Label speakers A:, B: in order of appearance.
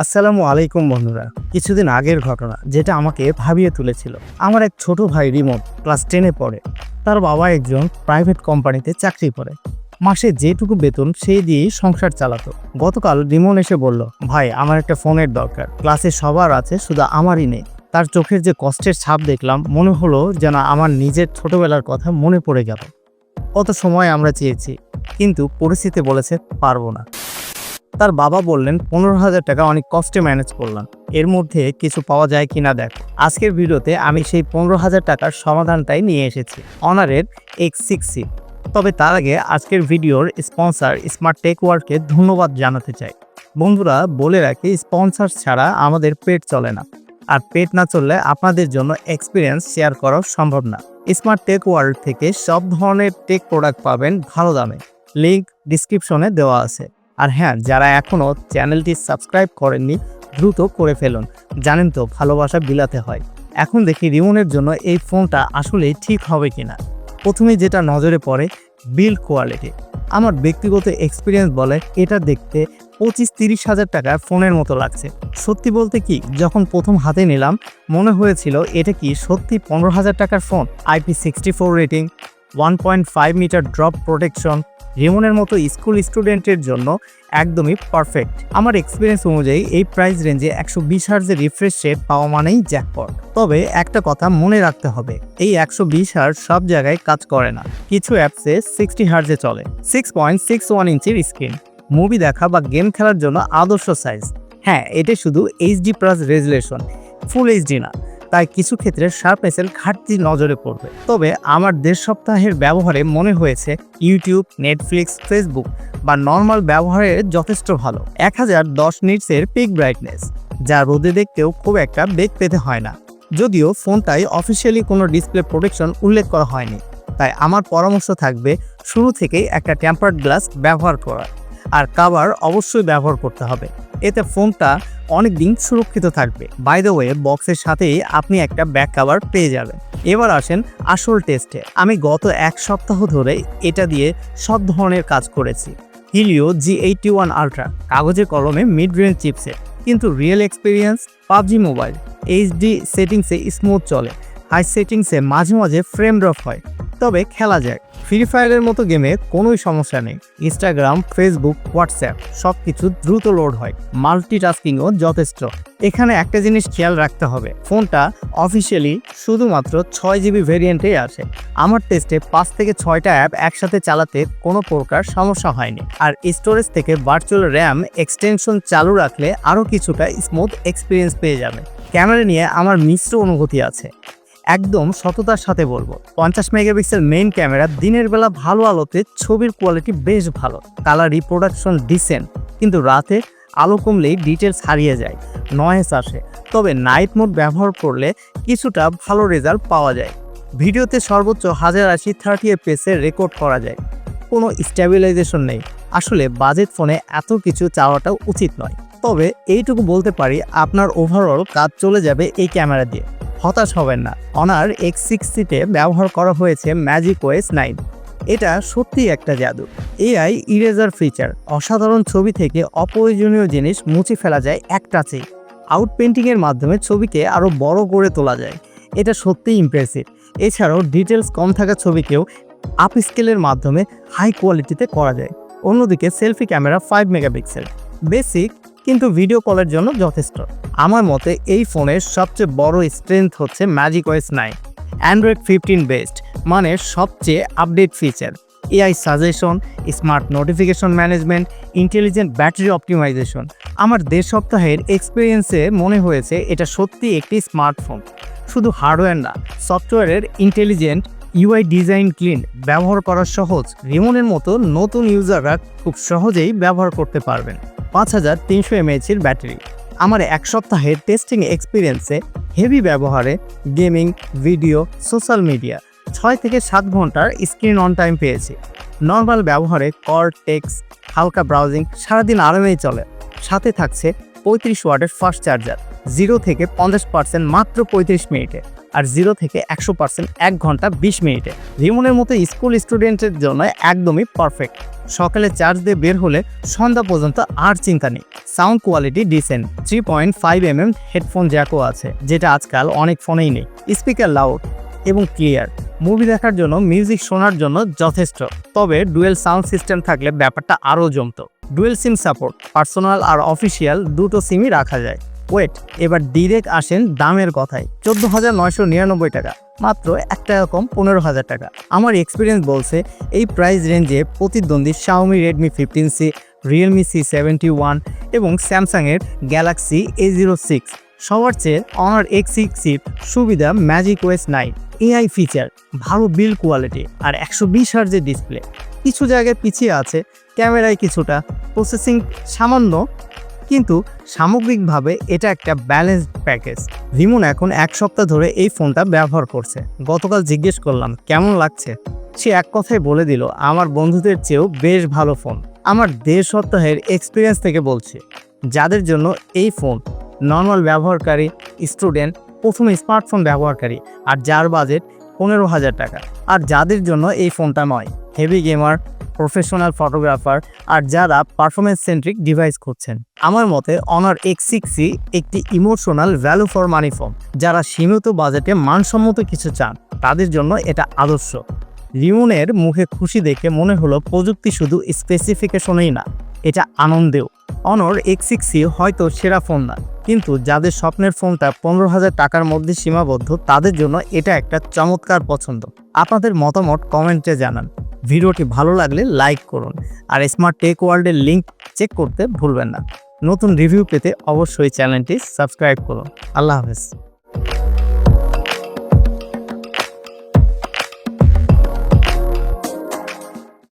A: আসসালামু আলাইকুম বন্ধুরা। কিছুদিন আগের ঘটনা যেটা আমাকে ভাবিয়ে তুলেছিল। আমার এক ছোট ভাই রিমোট ক্লাস টেনে পড়ে। তার বাবা একজন প্রাইভেট কোম্পানিতে চাকরি করে। মাসে যেটুকু বেতন সেই দিয়েই সংসার চালাতো। গতকাল রিমন এসে বলল, ভাই, আমার একটা ফোনের দরকার। ক্লাসে সবার আছে, শুধু আমারই নেই। তার চোখের যে কষ্টের ছাপ দেখলাম, মনে হলো যেন আমার নিজের ছোটবেলার কথা মনে পড়ে গেল। কত সময় আমরা চেয়েছি, কিন্তু পরিস্থিতি বলেছে পারব না। তার বাবা বললেন, পনেরো হাজার টাকা অনেক কষ্টে ম্যানেজ করলাম। এর মধ্যে কিছু পাওয়া যায় কিনা দেখ। আজকের ভিডিওতে আমি সেই পনেরো হাজার টাকার সমাধানটাই নিয়ে এসেছি অনারের এক্স সিক্স সি তবে তার আগে আজকের ভিডিওর স্পন্সর স্মার্ট টেক ওয়ার্ককে ধন্যবাদ জানাতে চাই। বন্ধুরা, বলে রাখি স্পন্সর ছাড়া আমাদের পেট চলে না। আর পেট না চললে আপনাদের জন্য এক্সপিরিয়েন্স শেয়ার করা সম্ভব না। স্মার্ট টেক ওয়ার্ল্ড থেকে সব ধরনের টেক প্রোডাক্ট পাবেন ভালো দামে। লিঙ্ক ডিসক্রিপশনে দেওয়া আছে। আর হ্যাঁ যারা এখনও চ্যানেলটি সাবস্ক্রাইব করেননি, দ্রুত করে ফেলুন। জানেন তো, ভালোবাসা বিলাতে হয়। এখন দেখি রিমনের জন্য এই ফোনটা আসলেই ঠিক হবে কিনা। প্রথমে যেটা নজরে পড়ে বিল্ড কোয়ালিটি। আমার ব্যক্তিগত এক্সপিরিয়েন্স বলে, এটা দেখতে পঁচিশ তিরিশ হাজার টাকার ফোনের মতো লাগছে। সত্যি বলতে কি, যখন প্রথম হাতে নিলাম, মনে হয়েছিল এটা কি সত্যি পনেরো হাজার টাকার phone? IP sixty four rating, one point five meter drop protection রেমনের মতো স্কুল স্টুডেন্টের জন্য একদমই পারফেক্ট। আমার এক্সপিরিয়েন্স অনুযায়ী এই প্রাইস রেঞ্জে একশো বিশ হার্জের রিফ্রেশ রেট পাওয়া মানেই জ্যাকপট তবে একটা কথা মনে রাখতে হবে, এই একশো বিশ হার্জ সব জায়গায় কাজ করে না। কিছু অ্যাপসে সিক্সটি হার্জে চলে সিক্স পয়েন্ট সিক্স ওয়ান ইঞ্চির স্ক্রিন মুভি দেখা বা গেম খেলার জন্য আদর্শ সাইজ হ্যাঁ এটা শুধু HD plus resolution full HD না। তাই কিছু ক্ষেত্রে শার্পনেসের ঘাটতি নজরে পড়বে। তবে আমার দেড় সপ্তাহের ব্যবহারে মনে হয়েছে ইউটিউব নেটফ্লিক্স ফেসবুক বা নর্মাল ব্যবহারের যথেষ্ট ভালো। এক হাজার দশ নিটসের পিক ব্রাইটনেস যা রোদে দেখতেও খুব একটা বেগ পেতে হয় না। যদিও ফোনটাই অফিসিয়ালি কোনো ডিসপ্লে প্রোটেকশন উল্লেখ করা হয়নি। তাই আমার পরামর্শ থাকবে শুরু থেকেই একটা টেম্পার্ড গ্লাস ব্যবহার করা আর কাভার অবশ্যই ব্যবহার করতে হবে। এতে ফোনটা অনেক দিন সুরক্ষিত থাকবে। বাই দ্য ওয়ে বক্সের সাথেই আপনি একটা ব্যাক কাভার পেয়ে যাবেন। এবার আসেন আসল টেস্টে আমি গত এক সপ্তাহ ধরে এটা দিয়ে সব ধরনের কাজ করেছি। Helio G eighty one ultra কাগজে কলমে মিড রেঞ্জ চিপসে কিন্তু real experience PUBG mobile HD সেটিংসে স্মুথ চলে হাই সেটিংসে মাঝে মাঝে ফ্রেম ড্রপ হয়। তবে খেলা যায় ফ্রি ফায়ারের মতো গেমে কোনোই সমস্যা নেই। ইনস্টাগ্রাম ফেসবুক হোয়াটসঅ্যাপ সব কিছু দ্রুত লোড হয়। মাল্টিটাস্কিংও যথেষ্ট। এখানে একটা জিনিস খেয়াল রাখতে হবে। ফোনটা অফিসিয়ালি শুধুমাত্র ছয় জিবি ভেরিয়েন্টেই আসে আমার টেস্টে পাঁচ থেকে ছয়টা অ্যাপ একসাথে চালাতে কোনো প্রকার সমস্যা হয়নি। আর স্টোরেজ থেকে ভার্চুয়াল র্যাম এক্সটেনশন চালু রাখলে আরও কিছুটা স্মুথ এক্সপিরিয়েন্স পেয়ে যাবে। ক্যামেরা নিয়ে আমার মিশ্র অনুভূতি আছে। একদম সততার সাথে বলব। পঞ্চাশ মেগাপিক্সেল মেইন ক্যামেরা দিনের বেলা ভালো আলোতে, ছবির কোয়ালিটি বেশ ভালো। কালার রিপ্রোডাকশন ডিসেন্ট কিন্তু রাতে আলো কমলেই ডিটেলস হারিয়ে যায় নয়েস আসে। তবে নাইট মোড ব্যবহার করলে কিছুটা ভালো রেজাল্ট পাওয়া যায়। ভিডিওতে সর্বোচ্চ হাজার আশি থার্টি এফপিএসে রেকর্ড করা যায়। কোনো স্ট্যাবিলাইজেশন নেই। আসলে বাজেট ফোনে এত কিছু চাওয়াটা উচিত নয়। তবে এইটুকু বলতে পারি, আপনার ওভারঅল কাজ চলে যাবে এই ক্যামেরা দিয়ে। হতাশ হবেন না। অনার এক্স সিক্সটিতে ব্যবহার করা হয়েছে ম্যাজিক ওয়েস নাইন এটা সত্যিই একটা জাদু। এআই ইরেজার ফিচার অসাধারণ ছবি থেকে অপ্রয়োজনীয় জিনিস মুছে ফেলা যায় এক টাচেই আউট পেন্টিংয়ের মাধ্যমে ছবিকে আরও বড় করে তোলা যায়। এটা সত্যিই ইমপ্রেসিভ এছাড়াও ডিটেলস কম থাকা ছবিকেও আপ স্কেলের মাধ্যমে হাই কোয়ালিটিতে করা যায়। অন্যদিকে selfie camera five megapixel basic কিন্তু ভিডিও কলের জন্য যথেষ্ট। আমার মতে, এই ফোনের সবচেয়ে বড় স্ট্রেংথ হচ্ছে magic OS nine Android fifteen best মানে সবচেয়ে update feature AI suggestion smart notification management intelligent battery optimization আমার দেড় সপ্তাহের এক্সপিরিয়েন্সে মনে হয়েছে এটা সত্যি একটি স্মার্টফোন শুধু হার্ডওয়্যার না সফটওয়্যারের ইন্টেলিজেন্ট ইউআই ডিজাইন ক্লিন ব্যবহার করা সহজ। রিমনের মতো নতুন ইউজাররা খুব সহজেই ব্যবহার করতে পারবেন। পাঁচ হাজার তিনশো এমএএচের ব্যাটারি। আমার এক সপ্তাহের টেস্টিং এক্সপিরিয়েন্সে হেভি ব্যবহারে গেমিং ভিডিও সোশ্যাল মিডিয়া ছয় থেকে সাত ঘণ্টার স্ক্রিন অন টাইম পেয়েছি। নর্মাল ব্যবহারে কর টেক্স হালকা ব্রাউজিং সারাদিন আরামেই চলে। সাথে থাকছে পঁয়ত্রিশ ওয়াটের ফাস্ট চার্জার জিরো থেকে পঞ্চাশ পার্সেন্ট মাত্র পঁয়ত্রিশ মিনিটে আর জিরো থেকে একশো পার্সেন্ট এক ঘণ্টা বিশ মিনিটে। রিমনের মতো স্কুল স্টুডেন্টের জন্য একদমই পারফেক্ট সকালে চার্জ দিয়ে বের হলে সন্ধ্যা পর্যন্ত আর চিন্তা নেই। Sound quality decent three point five MM M headphone জ্যাকও আছে, যেটা আজকাল অনেক ফোনেই নেই। স্পিকার লাউড এবং ক্লিয়ার মুভি দেখার জন্য মিউজিক শোনার জন্য যথেষ্ট। তবে ডুয়েল সাউন্ড সিস্টেম থাকলে ব্যাপারটা আরও জমতো। ডুয়েল সিম সাপোর্ট পার্সোনাল আর অফিসিয়াল দুটো সিমই রাখা যায়। ওয়েট এবার ডিরেক্ট আসেন দামের কথায়। চোদ্দ হাজার নয়শো নিরানব্বই টাকা। মাত্র এক টাকা কম পনেরো হাজার টাকা। আমার এক্সপিরিয়েন্স বলছে এই প্রাইস রেঞ্জে প্রতিদ্বন্দ্বী Xiaomi Redmi fifteen C Realme C seventy one এবং স্যামসাংয়ের গ্যালাক্সি এ জিরো সিক্স সবার চেয়ে অনার এক্স সিক্স সিট সুবিধা magic OS nine AI feature ভালো বিল কোয়ালিটি আর একশো বিশ হার্জের ডিসপ্লে কিছু জায়গায় পিছিয়ে আছে, ক্যামেরায় কিছুটা প্রসেসিং সামান্য কিন্তু সামগ্রিকভাবে এটা একটা ব্যালেন্সড প্যাকেজ রিমন এখন এক সপ্তাহ ধরে এই ফোনটা ব্যবহার করছে। গতকাল জিজ্ঞেস করলাম, কেমন লাগছে? সে এক কথায় বলে দিল, আমার বন্ধুদের চেয়েও বেশ ভালো ফোন। আমার দেড় সপ্তাহের এক্সপিরিয়েন্স থেকে বলছি। যাদের জন্য এই ফোন নর্মাল ব্যবহারকারী স্টুডেন্ট প্রথমে স্মার্টফোন ব্যবহারকারী আর যার বাজেট পনেরো হাজার টাকা। আর যাদের জন্য এই ফোনটা নয়। হেভি গেমার প্রফেশনাল ফটোগ্রাফার আর যারা পারফরমেন্স সেন্ট্রিক ডিভাইস খুঁজছেন। আমার মতে অনার এক্স সিক্সি একটি emotional value for money phone যারা সীমিত বাজেটে মানসম্মত কিছু চান, তাদের জন্য এটা আদর্শ। রিমনের মুখে খুশি দেখে মনে হলো প্রযুক্তি শুধু স্পেসিফিকেশনেই না, এটা আনন্দেও। অনর এক্স সিক্সি হয়তো সেরা ফোন না, কিন্তু যাদের স্বপ্নের ফোনটা পনেরো হাজার টাকার মধ্যে সীমাবদ্ধ, তাদের জন্য এটা একটা চমৎকার পছন্দ। আপনাদের মতামত কমেন্টে জানান। ভিডিওটি ভালো লাগলে লাইক করুন আর স্মার্ট টেক ওয়ার্ল্ডের লিঙ্ক চেক করতে ভুলবেন না। নতুন রিভিউ পেতে অবশ্যই চ্যানেলটি সাবস্ক্রাইব করুন। আল্লাহ হাফেজ।